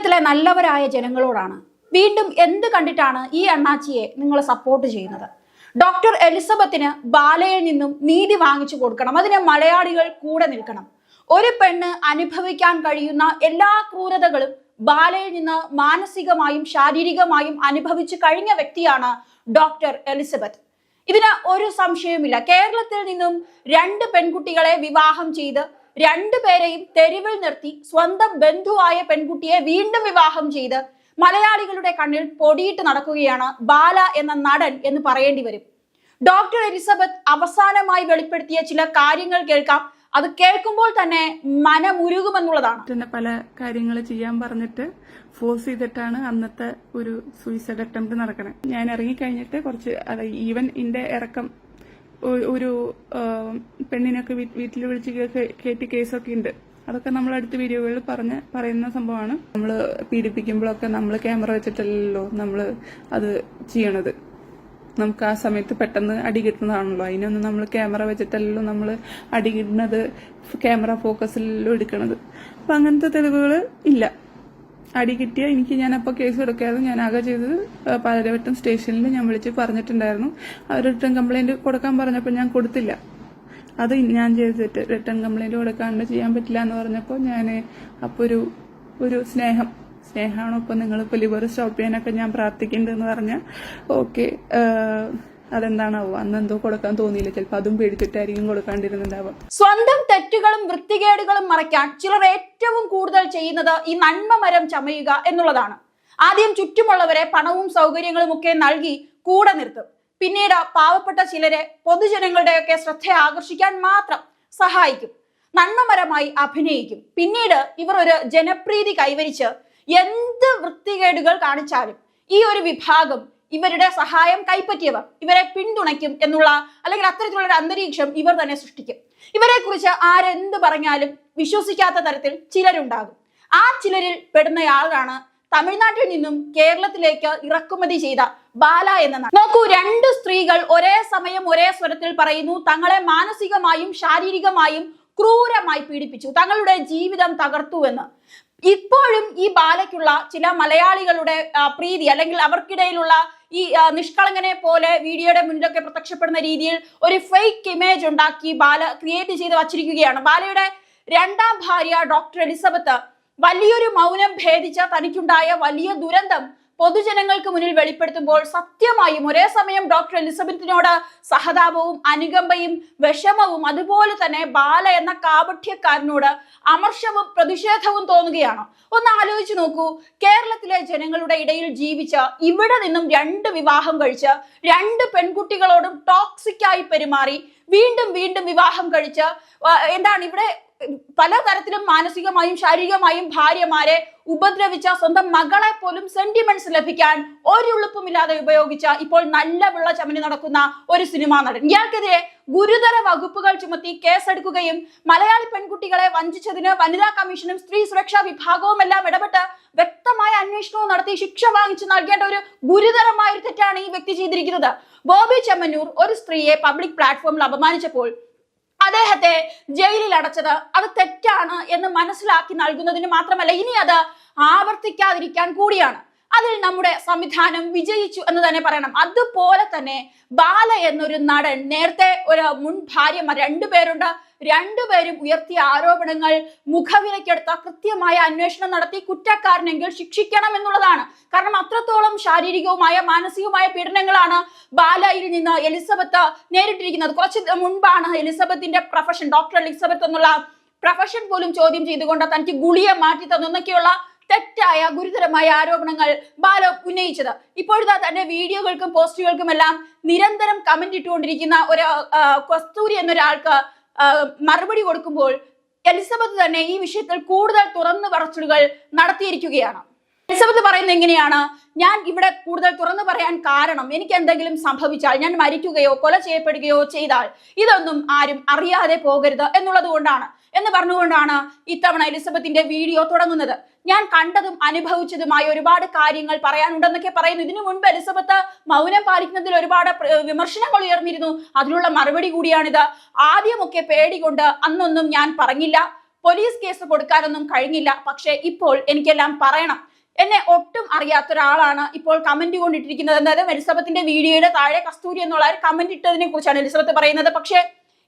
കേരളത്തിലെ നല്ലവരായ ജനങ്ങളോടാണ്. വീണ്ടും എന്ത് കണ്ടിട്ടാണ് ഈ അണ്ണാച്ചിയെ നിങ്ങൾ സപ്പോർട്ട് ചെയ്യുന്നത്? ഡോക്ടർ എലിസബത്തിന് ബാലയിൽ നിന്നും നീതി വാങ്ങിച്ചു കൊടുക്കണം. അതിന് മലയാളികൾ കൂടെ നിൽക്കണം. ഒരു പെണ്ണ് അനുഭവിക്കാൻ കഴിയുന്ന എല്ലാ ക്രൂരതകളും ബാലയിൽ നിന്ന് മാനസികമായും ശാരീരികമായും അനുഭവിച്ചു കഴിഞ്ഞ വ്യക്തിയാണ് ഡോക്ടർ എലിസബത്ത്. ഇതിന് ഒരു സംശയവുമില്ല. കേരളത്തിൽ നിന്നും രണ്ട് പെൺകുട്ടികളെ വിവാഹം ചെയ്ത് രണ്ടുപേരെയും തെരുവിൽ നിർത്തി സ്വന്തം ബന്ധുവായ പെൺകുട്ടിയെ വീണ്ടും വിവാഹം ചെയ്ത് മലയാളികളുടെ കണ്ണിൽ പൊടിയിട്ട് നടക്കുകയാണ് ബാല എന്ന നടൻ എന്ന് പറയേണ്ടി വരും. ഡോക്ടർ എലിസബത്ത് അവസാനമായി വെളിപ്പെടുത്തിയ ചില കാര്യങ്ങൾ കേൾക്കാം. അത് കേൾക്കുമ്പോൾ തന്നെ മനമുരുകുമെന്നുള്ളതാണ്. പല കാര്യങ്ങൾ ചെയ്യാൻ പറഞ്ഞിട്ട് ഫോഴ്സ് ചെയ്തിട്ടാണ് അന്നത്തെ ഒരു സൂയിസൈഡ് അറ്റംപ്റ്റ് നടക്കണേ. ഞാൻ ഇറങ്ങിക്കഴിഞ്ഞിട്ട് കുറച്ച് അത് ഈവൻ എന്റെ ഇറക്കം ഒരു പെണ്ണിനൊക്കെ വീട്ടിൽ വിളിച്ച് കയറ്റി കേസൊക്കെ ഉണ്ട്. അതൊക്കെ നമ്മൾ അടുത്ത വീഡിയോകളിൽ പറഞ്ഞ് പറയുന്ന സംഭവമാണ്. നമ്മൾ പീഡിപ്പിക്കുമ്പോഴൊക്കെ നമ്മൾ ക്യാമറ വെച്ചിട്ടല്ലല്ലോ നമ്മൾ അത് ചെയ്യണത്. നമുക്ക് ആ സമയത്ത് പെട്ടെന്ന് അടി കിട്ടുന്നതാണല്ലോ. അതിനൊന്നും നമ്മൾ ക്യാമറ വെച്ചിട്ടല്ലല്ലോ നമ്മൾ അടി കിട്ടുന്നത് ക്യാമറ ഫോക്കസിലല്ലോ എടുക്കണത്. അപ്പൊ അങ്ങനത്തെ തെളിവുകൾ ഇല്ല. അടി കിട്ടിയ എനിക്ക് ഞാൻ അപ്പോൾ കേസ് കൊടുക്കായിരുന്നു ഞാൻ ആകെ ചെയ്തത് പാലരവട്ടം സ്റ്റേഷനിൽ ഞാൻ വിളിച്ച് പറഞ്ഞിട്ടുണ്ടായിരുന്നു. അവർ റിട്ടേൺ കംപ്ലൈന്റ് കൊടുക്കാൻ പറഞ്ഞപ്പോൾ ഞാൻ കൊടുത്തില്ല. അത് ഞാൻ ചെയ്തിട്ട് റിട്ടേൺ കംപ്ലയിന്റ് കൊടുക്കാണ്ട് ചെയ്യാൻ പറ്റില്ല എന്ന് പറഞ്ഞപ്പോൾ ഞാൻ അപ്പോൾ ഒരു ഒരു സ്നേഹം സ്നേഹമാണോ ഇപ്പൊ നിങ്ങൾ ഇപ്പൊ ലിവർ സ്റ്റോപ്പ് ചെയ്യാനൊക്കെ ഞാൻ പ്രാർത്ഥിക്കുന്നുണ്ടെന്ന് പറഞ്ഞാൽ ഓക്കെ അതെന്താണാവോ? അന്ന് എന്തോ കൊടുക്കാൻ തോന്നിയില്ല. ചിലപ്പോൾ അതും പേടിച്ചിട്ടായിരിക്കും കൊടുക്കാണ്ടിരുന്നുണ്ടാവുക. സ്വന്തം തെറ്റുകളും വൃത്തികേടുകളും മറയ്ക്കാൻ ചിലർ ഏറ്റവും കൂടുതൽ ചെയ്യുന്നത് ഈ നന്മ മരം ചമയുക എന്നുള്ളതാണ്. ആദ്യം ചുറ്റുമുള്ളവരെ പണവും സൗകര്യങ്ങളും ഒക്കെ നൽകി കൂടെ നിർത്തും. പിന്നീട് പാവപ്പെട്ട ചിലരെ പൊതുജനങ്ങളുടെയൊക്കെ ശ്രദ്ധ ആകർഷിക്കാൻ മാത്രം സഹായിക്കും. നന്മമരമായി അഭിനയിക്കും. പിന്നീട് ഇവർ ഒരു ജനപ്രീതി കൈവരിച്ച് എന്ത് വൃത്തികേടുകൾ കാണിച്ചാലും ഈ ഒരു വിഭാഗം ഇവരുടെ സഹായം കൈപ്പറ്റിയവർ. ഇവരെ പിന്തുണയ്ക്കും എന്നുള്ള അല്ലെങ്കിൽ അത്തരത്തിലുള്ള ഒരു അന്തരീക്ഷം ഇവർ തന്നെ സൃഷ്ടിക്കും. ഇവരെ കുറിച്ച് ആരെന്ത് പറഞ്ഞാലും വിശ്വസിക്കാത്ത തരത്തിൽ ചിലരുണ്ടാകും. ആ ചിലരിൽ പെടുന്നയാളാണ് തമിഴ്നാട്ടിൽ നിന്നും കേരളത്തിലേക്ക് ഇറക്കുമതി ചെയ്ത ബാല എന്ന. നോക്കൂ രണ്ട് സ്ത്രീകൾ ഒരേ സമയം ഒരേ സ്വരത്തിൽ പറയുന്നു തങ്ങളെ മാനസികമായും ശാരീരികമായും ക്രൂരമായി പീഡിപ്പിച്ചു തങ്ങളുടെ ജീവിതം തകർത്തു എന്ന്. ഇപ്പോഴും ഈ ബാലയ്ക്കുള്ള ചില മലയാളികളുടെ പ്രീതി അല്ലെങ്കിൽ അവർക്കിടയിലുള്ള ഈ നിഷ്കളങ്കനെ പോലെ വീഡിയോയുടെ മുന്നിലൊക്കെ പ്രത്യക്ഷപ്പെടുന്ന രീതിയിൽ ഒരു ഫേക്ക് ഇമേജ് ഉണ്ടാക്കി ബാല ക്രിയേറ്റ് ചെയ്ത് വച്ചിരിക്കുകയാണ്. ബാലയുടെ രണ്ടാം ഭാര്യ ഡോക്ടർ എലിസബത്ത് വലിയൊരു മൗനം ഭേദിച്ച തനിക്കുണ്ടായ വലിയ ദുരന്തം പൊതുജനങ്ങൾക്ക് മുന്നിൽ വെളിപ്പെടുത്തുമ്പോൾ സത്യമായും ഒരേ സമയം ഡോക്ടർ എലിസബത്തിനോട് സഹതാപവും അനുകമ്പയും വിഷമവും അതുപോലെ തന്നെ ബാല എന്ന കാപഠ്യക്കാരനോട് അമർഷവും പ്രതിഷേധവും തോന്നുകയാണ്. ഒന്ന് ആലോചിച്ചു നോക്കൂ. കേരളത്തിലെ ജനങ്ങളുടെ ഇടയിൽ ജീവിച്ച ഇവിടെ നിന്നും രണ്ട് വിവാഹം കഴിച്ച് രണ്ട് പെൺകുട്ടികളോടും ടോക്സിക്കായി പെരുമാറി വീണ്ടും വീണ്ടും വിവാഹം കഴിച്ച് എന്താണ് ഇവിടെ പലതരത്തിലും മാനസികമായും ശാരീരികമായും ഭാര്യമാരെ ഉപദ്രവിച്ച സ്വന്തം മകളെ പോലും സെന്റിമെന്റ്സ് ലഭിക്കാൻ ഒരു ഉളുപ്പുമില്ലാതെ ഉപയോഗിച്ച ഇപ്പോൾ നല്ല വെള്ള ചമനി നടക്കുന്ന ഒരു സിനിമാ നടൻ. ഇയാൾക്കെതിരെ ഗുരുതര വകുപ്പുകൾ ചുമത്തി കേസെടുക്കുകയും മലയാളി പെൺകുട്ടികളെ വഞ്ചിച്ചതിന് വനിതാ കമ്മീഷനും സ്ത്രീ സുരക്ഷാ വിഭാഗവും എല്ലാം ഇടപെട്ട് വ്യക്തമായ അന്വേഷണവും നടത്തി ശിക്ഷ വാങ്ങിച്ചു നൽകേണ്ട ഒരു ഗുരുതരമായ ഒരു തെറ്റാണ് ഈ വ്യക്തി ചെയ്തിരിക്കുന്നത്. ബോബി ചെമ്മന്നൂർ ഒരു സ്ത്രീയെ പബ്ലിക് പ്ലാറ്റ്ഫോമിൽ അപമാനിച്ചപ്പോൾ അദ്ദേഹത്തെ ജയിലിൽ അടച്ചത്. അത് തെറ്റാണ് എന്ന് മനസ്സിലാക്കി നൽകുന്നതിന് മാത്രമല്ല ഇനി അത് ആവർത്തിക്കാതിരിക്കാൻ കൂടിയാണ്. അതിൽ നമ്മുടെ സംവിധാനം വിജയിച്ചു എന്ന് തന്നെ പറയണം. അതുപോലെ തന്നെ ബാല എന്നൊരു നടൻ നേരത്തെ ഒരു മുൻ ഭാര്യമാർ രണ്ടുപേരുണ്ട് രണ്ടുപേരും ഉയർത്തിയ ആരോപണങ്ങൾ മുഖവിലക്കെടുത്ത കൃത്യമായ അന്വേഷണം നടത്തി കുറ്റക്കാരനെങ്കിൽ ശിക്ഷിക്കണം എന്നുള്ളതാണ്. കാരണം അത്രത്തോളം ശാരീരികവുമായ മാനസികവുമായ പീഡനങ്ങളാണ് ബാലയിൽ നിന്ന് എലിസബത്ത് നേരിട്ടിരിക്കുന്നത്. കുറച്ച് മുൻപാണ് എലിസബത്തിന്റെ പ്രൊഫഷൻ ഡോക്ടർ എലിസബത്ത് എന്നുള്ള പ്രൊഫഷൻ പോലും ചോദ്യം ചെയ്തുകൊണ്ട് തനിക്ക് ഗുളിയെ മാറ്റി തന്നൊക്കെയുള്ള തെറ്റായ ഗുരുതരമായ ആരോപണങ്ങൾ ബാലോ ഉന്നയിച്ചത്. ഇപ്പോഴത്തെ തന്റെ വീഡിയോകൾക്കും പോസ്റ്റുകൾക്കും എല്ലാം നിരന്തരം കമന്റ് ഇട്ടുകൊണ്ടിരിക്കുന്ന ഒരു കസ്തൂരി എന്നൊരാൾക്ക് മറുപടി കൊടുക്കുമ്പോൾ എലിസബത്ത് തന്നെ ഈ വിഷയത്തിൽ കൂടുതൽ തുറന്നു പറച്ചിലുകൾ നടത്തിയിരിക്കുകയാണ്. എലിസബത്ത് പറയുന്നത് എങ്ങനെയാണ്? ഞാൻ ഇവിടെ കൂടുതൽ തുറന്നു പറയാൻ കാരണം എനിക്ക് എന്തെങ്കിലും സംഭവിച്ചാൽ ഞാൻ മരിക്കുകയോ കൊല ചെയ്യപ്പെടുകയോ ചെയ്താൽ ഇതൊന്നും ആരും അറിയാതെ പോകരുത് എന്നുള്ളത് കൊണ്ടാണ്. എന്ന് പറഞ്ഞുകൊണ്ടാണ് ഇത്തവണ എലിസബത്തിന്റെ വീഡിയോ തുടങ്ങുന്നത്. ഞാൻ കണ്ടതും അനുഭവിച്ചതുമായ ഒരുപാട് കാര്യങ്ങൾ പറയാനുണ്ടെന്നൊക്കെ പറയുന്നു. ഇതിനു മുൻപ് എലിസബത്ത് മൗനം പാലിക്കുന്നതിൽ ഒരുപാട് വിമർശനങ്ങൾ ഉയർന്നിരുന്നു. അതിനുള്ള മറുപടി കൂടിയാണിത്. ആദ്യമൊക്കെ പേടികൊണ്ട് അന്നൊന്നും ഞാൻ പറഞ്ഞില്ല. പോലീസ് കേസ് കൊടുക്കാനൊന്നും കഴിഞ്ഞില്ല. പക്ഷേ ഇപ്പോൾ എനിക്കെല്ലാം പറയണം. എന്നെ ഒട്ടും അറിയാത്ത ഒരാളാണ് ഇപ്പോൾ കമന്റ് കൊണ്ടിട്ടിരിക്കുന്നത്. എന്തായാലും എലിസബത്തിന്റെ വീഡിയോയുടെ താഴെ കസ്തൂരി എന്നുള്ള ഒരു കമന്റ് ഇട്ടതിനെ കുറിച്ചാണ് എലിസബത്ത് പറയുന്നത്. പക്ഷേ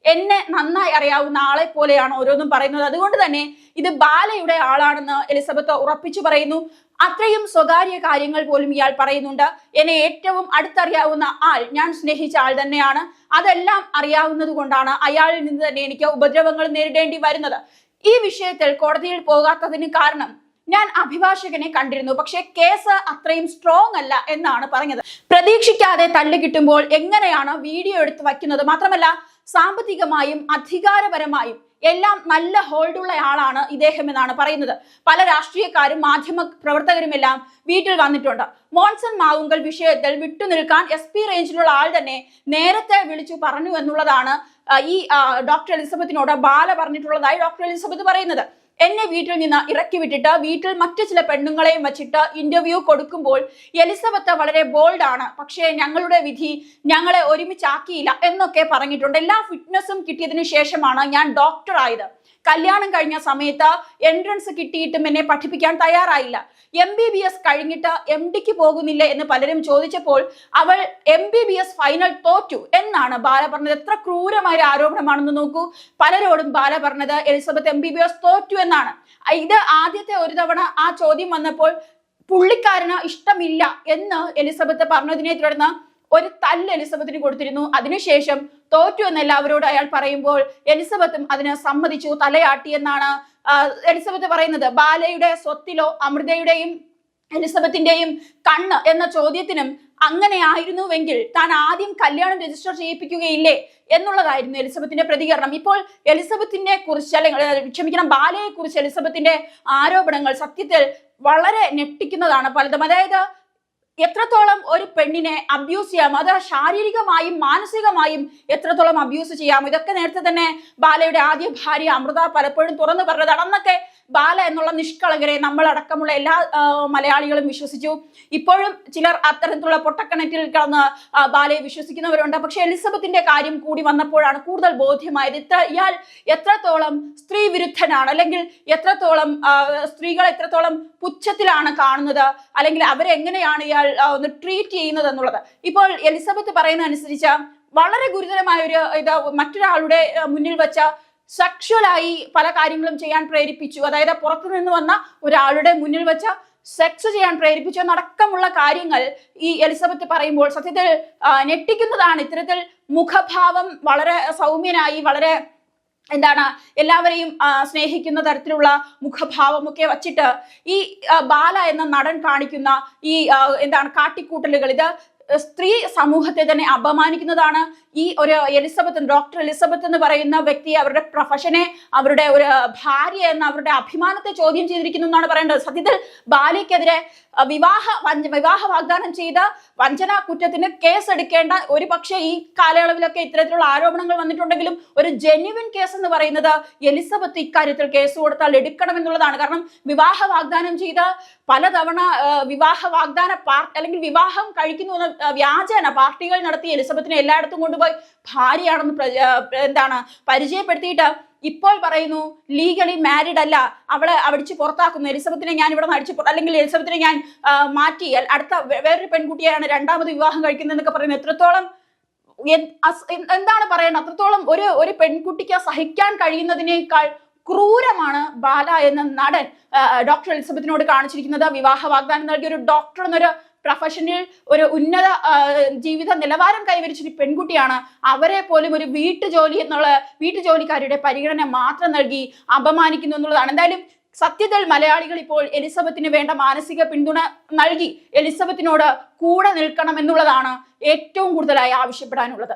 എന്നെ നന്നായി അറിയാവുന്ന ആളെ പോലെയാണ് ഓരോന്നും പറയുന്നത്. അതുകൊണ്ട് തന്നെ ഇത് ബാലയുടെ ആളാണെന്ന് എലിസബത്ത് ഉറപ്പിച്ചു പറയുന്നു. അത്രയും സ്വകാര്യ കാര്യങ്ങൾ പോലും ഇയാൾ പറയുന്നുണ്ട്. എന്നെ ഏറ്റവും അടുത്തറിയാവുന്ന ആൾ ഞാൻ സ്നേഹിച്ച ആൾ തന്നെയാണ്. അതെല്ലാം അറിയാവുന്നത് കൊണ്ടാണ് അയാളിൽ നിന്ന് തന്നെ എനിക്ക് ഉപദ്രവങ്ങൾ നേരിടേണ്ടി വരുന്നത്. ഈ വിഷയത്തിൽ കോടതിയിൽ പോകാത്തതിന് കാരണം ഞാൻ അഭിഭാഷകനെ കണ്ടിരുന്നു. പക്ഷേ കേസ് അത്രയും സ്ട്രോങ് അല്ല എന്നാണ് പറഞ്ഞത്. പ്രതീക്ഷിക്കാതെ തള്ളി കിട്ടുമ്പോൾ എങ്ങനെയാണ് വീഡിയോ എടുത്ത് വയ്ക്കുന്നത്. മാത്രമല്ല സാമ്പത്തികമായും അധികാരപരമായും എല്ലാം നല്ല ഹോൾഡുള്ള ആളാണ് ഇദ്ദേഹം എന്നാണ് പറയുന്നത്. പല രാഷ്ട്രീയക്കാരും മാധ്യമ പ്രവർത്തകരുമെല്ലാം വീട്ടിൽ വന്നിട്ടുണ്ട്. മോൺസൺ മാവുങ്കൽ വിഷയത്തിൽ വിട്ടുനിൽക്കാൻ എസ് പി റേഞ്ചിലുള്ള ആൾ തന്നെ നേരത്തെ വിളിച്ചു പറഞ്ഞു എന്നുള്ളതാണ് ഈ ഡോക്ടർ എലിസബത്തിനോട് ബാല പറഞ്ഞിട്ടുള്ളതായി ഡോക്ടർ എലിസബത്ത് പറയുന്നത്. എന്നെ വീട്ടിൽ നിന്ന് ഇറക്കി വിട്ടിട്ട് വീട്ടിൽ മറ്റു ചില പെണ്ണുങ്ങളെയും വച്ചിട്ട് ഇന്റർവ്യൂ കൊടുക്കുമ്പോൾ എലിസബത്ത് വളരെ ബോൾഡ് ആണ്. പക്ഷേ ഞങ്ങളുടെ വിധി ഞങ്ങളെ ഒരുമിച്ചാക്കിയില്ല എന്നൊക്കെ പറഞ്ഞിട്ടുണ്ട്. എല്ലാ ഫിറ്റ്നസും കിട്ടിയതിനു ശേഷമാണ് ഞാൻ ഡോക്ടർ ആയത്. കല്യാണം കഴിഞ്ഞ സമയത്ത് എൻട്രൻസ് കിട്ടിയിട്ടും എന്നെ പഠിപ്പിക്കാൻ തയ്യാറായില്ല. എം ബി ബി എസ് കഴിഞ്ഞിട്ട് എം ഡിക്ക് പോകുന്നില്ല എന്ന് പലരും ചോദിച്ചപ്പോൾ അവൾ M B B S final തോറ്റു എന്നാണ് ബാല പറഞ്ഞത്. എത്ര ക്രൂരമായ ആരോപണമാണെന്ന് നോക്കൂ. പലരോടും ബാല പറഞ്ഞത് Elizabeth M B B S തോറ്റു എന്നാണ്. ഇത് ആദ്യത്തെ ഒരു തവണ ആ ചോദ്യം വന്നപ്പോൾ പുള്ളിക്കാരന് ഇഷ്ടമില്ല എന്ന് എലിസബത്ത് പറഞ്ഞതിനെ തുടർന്ന് ഒരു തല്ല് എലിസബത്തിന് കൊടുത്തിരുന്നു. അതിനുശേഷം തോറ്റു എന്ന് എല്ലാവരോടും അയാൾ പറയുമ്പോൾ എലിസബത്തും അതിന് സമ്മതിച്ചു. തലയാട്ടി എന്നാണ് എലിസബത്ത് പറയുന്നത്. ബാലയുടെ സ്വത്തിലോ അമൃതയുടെയും എലിസബത്തിന്റെയും കണ്ണ് എന്ന ചോദ്യത്തിനും അങ്ങനെ ആയിരുന്നുവെങ്കിൽ താൻ ആദ്യം കല്യാണം രജിസ്റ്റർ ചെയ്യിപ്പിക്കുകയില്ലേ എന്നുള്ളതായിരുന്നു എലിസബത്തിന്റെ പ്രതികരണം. ഇപ്പോൾ എലിസബത്തിനെ കുറിച്ച് അല്ലെങ്കിൽ ക്ഷമിക്കണം ബാലയെ കുറിച്ച് എലിസബത്തിന്റെ ആരോപണങ്ങൾ സത്യത്തിൽ വളരെ ഞെട്ടിക്കുന്നതാണ് പലതും. അതായത് എത്രത്തോളം ഒരു പെണ്ണിനെ അബ്യൂസ് ചെയ്യാം? അത് ശാരീരികമായും മാനസികമായും എത്രത്തോളം അബ്യൂസ് ചെയ്യാം? ഇതൊക്കെ നേരത്തെ തന്നെ ബാലയുടെ ആദ്യ ഭാര്യ അമൃത പലപ്പോഴും തുറന്നു പറഞ്ഞതാണ്. അന്നൊക്കെ ബാല എന്നുള്ള നിഷ്കളങ്കരെ നമ്മളടക്കമുള്ള എല്ലാ മലയാളികളും വിശ്വസിച്ചു. ഇപ്പോഴും ചിലർ അത്തരത്തിലുള്ള പൊട്ടക്കണറ്റിൽ കിടന്ന് ബാലയെ വിശ്വസിക്കുന്നവരുണ്ട്. പക്ഷെ എലിസബത്തിന്റെ കാര്യം കൂടി വന്നപ്പോഴാണ് കൂടുതൽ ബോധ്യമായത്. ഇത്ര ഇയാൾ എത്രത്തോളം സ്ത്രീ വിരുദ്ധനാണ് അല്ലെങ്കിൽ എത്രത്തോളം സ്ത്രീകൾ എത്രത്തോളം പുച്ഛത്തിലാണ് കാണുന്നത് അല്ലെങ്കിൽ അവരെങ്ങനെയാണ് ഇയാൾ ഒന്ന് ട്രീറ്റ് ചെയ്യുന്നത് എന്നുള്ളത്. ഇപ്പോൾ എലിസബത്ത് പറയുന്ന അനുസരിച്ച് വളരെ ഗുരുതരമായ ഒരു ഇത് മറ്റൊരാളുടെ മുന്നിൽ വെച്ച സെക്ഷുവലായി പല കാര്യങ്ങളും ചെയ്യാൻ പ്രേരിപ്പിച്ചു. അതായത് പുറത്തു നിന്ന് വന്ന ഒരാളുടെ മുന്നിൽ വെച്ച സെക്സ് ചെയ്യാൻ പ്രേരിപ്പിച്ചു എന്നടക്കമുള്ള കാര്യങ്ങൾ ഈ എലിസബത്ത് പറയുമ്പോൾ സത്യത്തിൽ ഞെട്ടിക്കുന്നതാണ്. ഇത്തരത്തിൽ മുഖഭാവം വളരെ സൗമ്യനായി വളരെ എന്താണ് എല്ലാവരെയും സ്നേഹിക്കുന്ന തരത്തിലുള്ള മുഖഭാവമൊക്കെ വച്ചിട്ട് ഈ ബാല എന്ന നടൻ കാണിക്കുന്ന ഈ എന്താണ് കാട്ടിക്കൂട്ടലുകൾ. ഇത് സ്ത്രീ സമൂഹത്തെ തന്നെ അപമാനിക്കുന്നതാണ് ഈ ഒരു എലിസബത്ത് ഡോക്ടർ എലിസബത്ത് എന്ന് പറയുന്ന വ്യക്തി അവരുടെ പ്രൊഫഷനെ അവരുടെ ഒരു ഭാര്യ എന്ന അവരുടെ അഭിമാനത്തെ ചോദ്യം ചെയ്തിരിക്കുന്നു എന്നാണ് പറയേണ്ടത്. സത്യത്തിൽ ബാലിക്കെതിരെ വിവാഹ വിവാഹ വാഗ്ദാനം ചെയ്ത വഞ്ചന കുറ്റത്തിന് കേസ് എടുക്കേണ്ട ഒരു പക്ഷേ ഈ കാലയളവിലൊക്കെ ഇത്തരത്തിലുള്ള ആരോപണങ്ങൾ വന്നിട്ടുണ്ടെങ്കിലും ഒരു ജെന്യുവിൻ കേസ് എന്ന് പറയുന്നത് എലിസബത്ത് ഇക്കാര്യത്തിൽ കേസ് കൊടുത്താൽ എടുക്കണം എന്നുള്ളതാണ് കാരണം വിവാഹ വാഗ്ദാനം ചെയ്ത പലതവണ വിവാഹ വാഗ്ദാന പാർട്ടി അല്ലെങ്കിൽ വിവാഹം കഴിക്കുന്നു എന്ന വ്യാജന പാർട്ടികൾ നടത്തി എലിസബത്തിനെ എല്ലായിടത്തും കൊണ്ടുപോയി ഭാര്യയാണെന്ന് എന്താണ് പരിചയപ്പെടുത്തിയിട്ട് ഇപ്പോൾ പറയുന്നു ലീഗലി മാരിഡ് അല്ല അവളെ അടിച്ച് പുറത്താക്കുന്നു. എലിസബത്തിനെ ഞാൻ ഇവിടെ നിന്ന് അല്ലെങ്കിൽ എലിസബത്തിനെ ഞാൻ മാറ്റി. അടുത്ത വേറൊരു പെൺകുട്ടിയാണ് രണ്ടാമത് വിവാഹം കഴിക്കുന്നതെന്നൊക്കെ പറയുന്നത് എത്രത്തോളം എന്താണ് പറയുന്നത് അത്രത്തോളം ഒരു ഒരു പെൺകുട്ടിക്ക് സഹിക്കാൻ കഴിയുന്നതിനേക്കാൾ ക്രൂരമാണ് ബാല എന്ന നടൻ ഡോക്ടർ എലിസബത്തിനോട് കാണിച്ചിരിക്കുന്നത്. വിവാഹ വാഗ്ദാനം നൽകിയ ഒരു ഡോക്ടർ എന്നൊരു പ്രൊഫഷനിൽ ഒരു ഉന്നത ജീവിത നിലവാരം കൈവരിച്ച ഒരു പെൺകുട്ടിയാണ്. അവരെ പോലും ഒരു വീട്ടുജോലി എന്നുള്ള വീട്ടുജോലിക്കാരുടെ പരിഗണന മാത്രം നൽകി അപമാനിക്കുന്നു എന്നുള്ളതാണ്. എന്തായാലും സത്യത്തിൽ മലയാളികൾ ഇപ്പോൾ എലിസബത്തിന് വേണ്ട മാനസിക പിന്തുണ നൽകി എലിസബത്തിനോട് കൂടെ നിൽക്കണം എന്നുള്ളതാണ് ഏറ്റവും കൂടുതലായി ആവശ്യപ്പെടാനുള്ളത്.